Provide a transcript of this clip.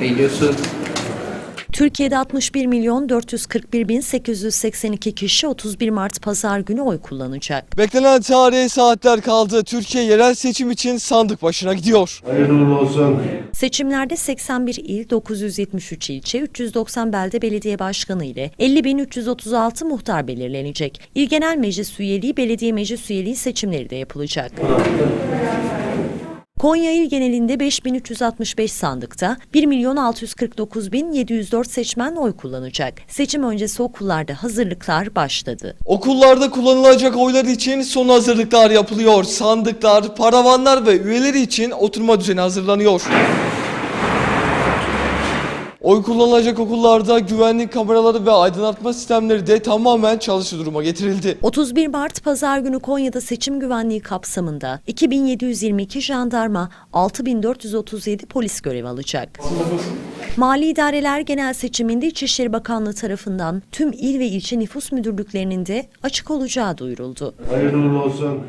Eğiliyorsun. Türkiye'de 61 milyon 441 bin 882 kişi 31 Mart Pazar günü oy kullanacak. Beklenen tarihe saatler kaldı. Türkiye yerel seçim için sandık başına gidiyor. Hayırlı olsun. Seçimlerde 81 il, 973 ilçe, 390 belde belediye başkanı ile 50.336 muhtar belirlenecek. İl Genel Meclis üyeliği, belediye meclis üyeliği seçimleri de yapılacak. Konya il genelinde 5365 sandıkta 1 milyon 649 bin 704 seçmen oy kullanacak. Seçim öncesi okullarda hazırlıklar başladı. Okullarda kullanılacak oylar için son hazırlıklar yapılıyor. Sandıklar, paravanlar ve üyeleri için oturma düzeni hazırlanıyor. Oy kullanılacak okullarda güvenlik kameraları ve aydınlatma sistemleri de tamamen çalışır duruma getirildi. 31 Mart Pazar günü Konya'da seçim güvenliği kapsamında 2722 jandarma, 6437 polis görev alacak. Mali İdareler Genel Seçiminde İçişleri Bakanlığı tarafından tüm il ve ilçe nüfus müdürlüklerinin de açık olacağı duyuruldu. Hayırlı olsun.